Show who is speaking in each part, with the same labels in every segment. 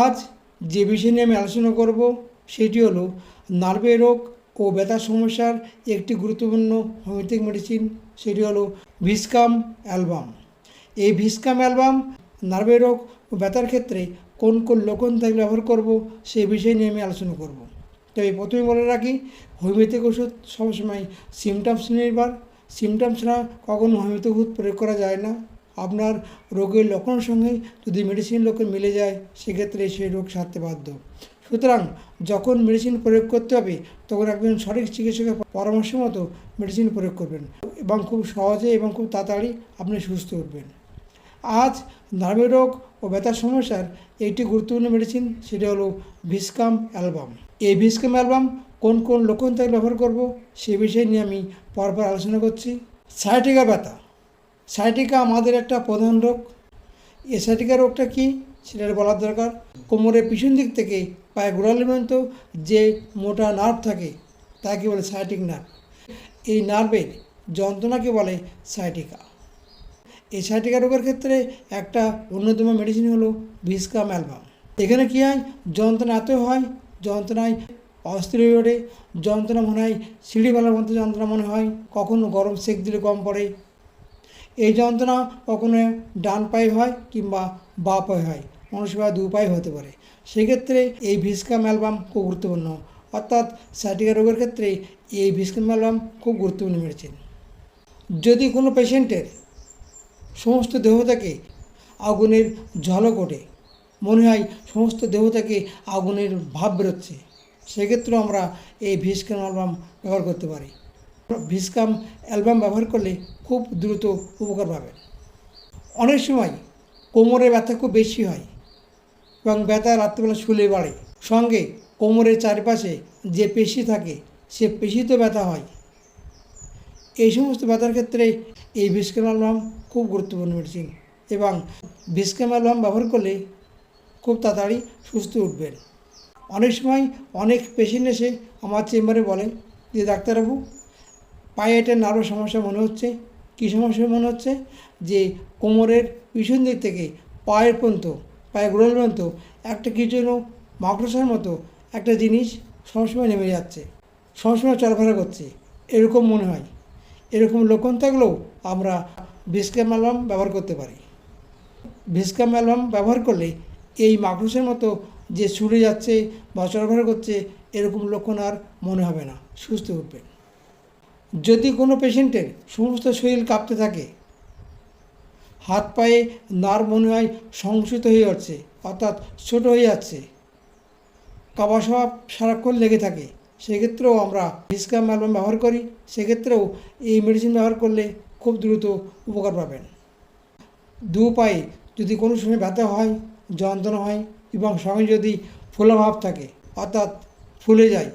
Speaker 1: আজ যে বিষয় নিয়ে আমি আলোচনা করব, সেটি হলো নার্ভের রোগ ও ব্যথার সমস্যার একটি গুরুত্বপূর্ণ হোমিওপ্যাথিক মেডিসিন সেটি হলো ভিসকাম অ্যালবাম এই ভিসকাম অ্যালবাম নার্ভের রোগ ও ব্যথার ক্ষেত্রে কোন কোন লক্ষণ থাকলে ব্যবহার করব সেই বিষয় নিয়ে আমি আলোচনা করব। তবে প্রথমে বলে রাখি হোমিওপ্যাথিক ওষুধ সবসময় সিমটমস নির্ভর। সিমটমস না কখনো হোমিওপ্যাথিক ওষুধ প্রয়োগ করা যায় না। আপনার রোগের লক্ষণের সঙ্গে যদি মেডিসিন লক্ষণ মিলে যায়, সেক্ষেত্রে সেই রোগ সারতে বাধ্য। সুতরাং যখন মেডিসিন প্রয়োগ করতে হবে, তখন একজন সঠিক চিকিৎসকের পরামর্শ মতো মেডিসিন প্রয়োগ করবেন এবং খুব সহজে এবং খুব তাড়াতাড়ি আপনি সুস্থ উঠবেন। আজ নার্ভের রোগ ও ব্যথার সমস্যার একটি গুরুত্বপূর্ণ মেডিসিন সেটি হলো ভিসকাম অ্যালবাম এই ভিসকাম অ্যালবাম কোন কোন লক্ষণ থেকে ব্যবহার করব, সে বিষয় নিয়ে আমি পরপর আলোচনা করছি। সায়াটিকা ব্যথা। সায়াটিকা আমাদের একটা প্রধান রোগ। এ সাইটিকা রোগটা কি? সেটা বলার দরকার। কোমরের পিছন দিক থেকে পায়ে গোড়ালি পর্যন্ত যে মোটা নার্ভ থাকে, তাকে বলে সাইটিক নার্ভ এই নার্ভের যন্ত্রণাকে বলে সাইটিকা এই সাইটিকা রোগের ক্ষেত্রে একটা অন্যতম মেডিসিন হলো ভিসকাম অ্যালবাম। এখানে কী হয়? যন্ত্রণা এত হয়, যন্ত্রণায় অস্থির হয়ে ওঠে, যন্ত্রণা মনে হয় সিঁড়ি ফেলার মতো যন্ত্রণা মনে হয়, কখনো গরম সেক দিলে কম পড়ে এই যন্ত্রণা কখনো ডান পায়ে হয় কিংবা বা পায়ে হয়, মানুষের দু পায়ে হতে পারে। সেক্ষেত্রে এই ভিসকাম অ্যালবাম খুব গুরুত্বপূর্ণ। অর্থাৎ সাইটিকা রোগের ক্ষেত্রে এই ভিসকাম অ্যালবাম খুব গুরুত্বপূর্ণ মেডিসিন যদি কোনো পেশেন্টের সমস্ত দেহ থেকে আগুনের ঝলক ওঠে, মনে হয় সমস্ত দেহ থেকে আগুনের ভাব বেরোচ্ছে, সেক্ষেত্রেও আমরা এই ভিসকাম অ্যালবাম ব্যবহার করতে পারি। ভিসকাম অ্যালবাম ব্যবহার করলে খুব দ্রুত উপকার পাবেন অনেক সময় কোমরে ব্যথা খুব বেশি হয় এবং ব্যথা রাত্রিবেলা শুলে বাড়ে। সঙ্গে কোমরের চারপাশে যে পেশি থাকে, সে পেশিতে ব্যথা হয়। এই সমস্ত ব্যথার ক্ষেত্রে এই ভিসকাম অ্যালবাম খুব গুরুত্বপূর্ণ মেডিসিন এবং ভিসকাম অ্যালবাম ব্যবহার করলে খুব তাড়াতাড়ি সুস্থ উঠবেন অনেক সময় অনেক পেশেন্ট এসে আমার চেম্বারে বলেন যে, ডাক্তারবাবু পায়ে একটা নার্ভ সমস্যা মনে হচ্ছে। কী সমস্যা মনে হচ্ছে? যে কোমরের পিছন দিক থেকে পায়ের পর্যন্ত পায়ের গোড়াল পর্যন্ত একটা কি যেন মাকড়সার মতো একটা জিনিস সবসময় নেমে যাচ্ছে, সবসময় চলাফেরা করছে। এরকম মনে হয়। এরকম লক্ষণ থাকলেও আমরা ভিসকাম অ্যালবাম ব্যবহার করতে পারি। ভিসকাম অ্যালবাম ব্যবহার করলে এই মাকড়সের মতো যে ছুটে যাচ্ছে বা চলাফেরা করছে, এরকম লক্ষণ আর মনে হবে না। সুস্থ উঠবেন। যদি কোনো পেশেন্টের সমস্ত শরীর কাঁপতে থাকে, হাত পায়ে নার মনে হয় সংকুচিত হয়ে যাচ্ছে, অর্থাৎ ছোট হয়ে যাচ্ছে কাবা স্বভাব সারাক্ষণ লেগে থাকে, সেক্ষেত্রেও আমরা ভিসকাম অ্যালবাম ব্যবহার করি, সেক্ষেত্রেও এই মেডিসিন ব্যবহার করলে খুব দ্রুত উপকার পাবেন। দু পায়ে যদি কোনো সময় ব্যথা হয়, যন্ত্রণা হয় এবং সঙ্গে যদি ফোলাভাব থাকে, অর্থাৎ ফুলে যায়,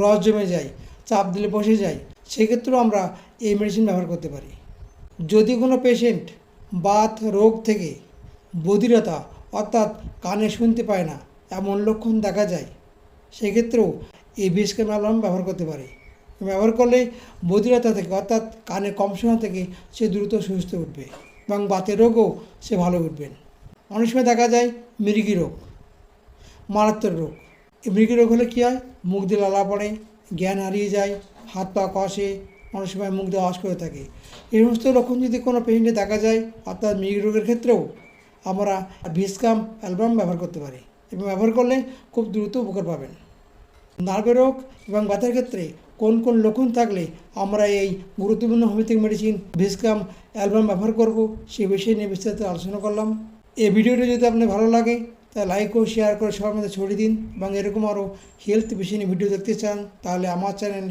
Speaker 1: রস জমে যায়, চাপ দিলে বসে যায় সেক্ষেত্রেও আমরা এই মেডিসিন ব্যবহার করতে পারি। যদি কোনো পেশেন্ট বাত, রোগ থেকে বধিরতা অর্থাৎ কানে শুনতে পায় না, এমন লক্ষণ দেখা যায় সেক্ষেত্রেও এই বিষকে অ্যালবাম ব্যবহার করতে পারে? ব্যবহার করলে বধিরতা থেকে অর্থাৎ কানে কম শোনা থেকে সে দ্রুত সুস্থ উঠবে এবং বাতের রোগও সে ভালো উঠবেন অনেক সময় দেখা যায় মৃগী রোগ, মারাত্মক রোগ। এই মৃগী রোগ হলে কী হয়? মুখ দিয়ে লালা পড়ে, জ্ঞান হারিয়ে যায় হাত পা কষে অনেক সময় মুখ দিয়ে আওয়াজ করে থাকে। এই সমস্ত লক্ষণ যদি কোনো পেশেন্টে দেখা যায়, অর্থাৎ মৃগী রোগের ক্ষেত্রেও আমরা ভিসকাম অ্যালবাম ব্যবহার করতে পারি এবং ব্যবহার করলে খুব দ্রুত উপকার পাবেন। নার্ভের রোগ এবং ব্যথার ক্ষেত্রে কোন কোন লক্ষণ থাকলে আমরা এই গুরুত্বপূর্ণ হোমিওপ্যাথিক মেডিসিন ভিসকাম অ্যালবাম ব্যবহার করব সেই বিষয়ে নিয়ে বিস্তারিত আলোচনা করলাম। এই ভিডিওটি যদি আপনার ভালো লাগে তা লাইক ও শেয়ার করে সবার মধ্যে ছড়িয়ে দিন এবং এরকম আরও হেলথ বিষয় নিয়ে ভিডিও দেখতে চান, তাহলে আমার channel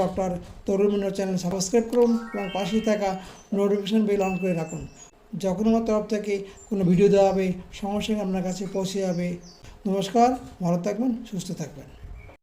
Speaker 1: doctor Tarun channel subscribe করুন এবং পাশে থাকা নোটিফিকেশান বেল অন করে রাখুন। যখন আমার তরফ থেকে কোনো ভিডিও দেওয়া হবে, সঙ্গে সঙ্গে আপনার কাছে পৌঁছে যাবে। নমস্কার, ভালো থাকবেন, সুস্থ থাকবেন।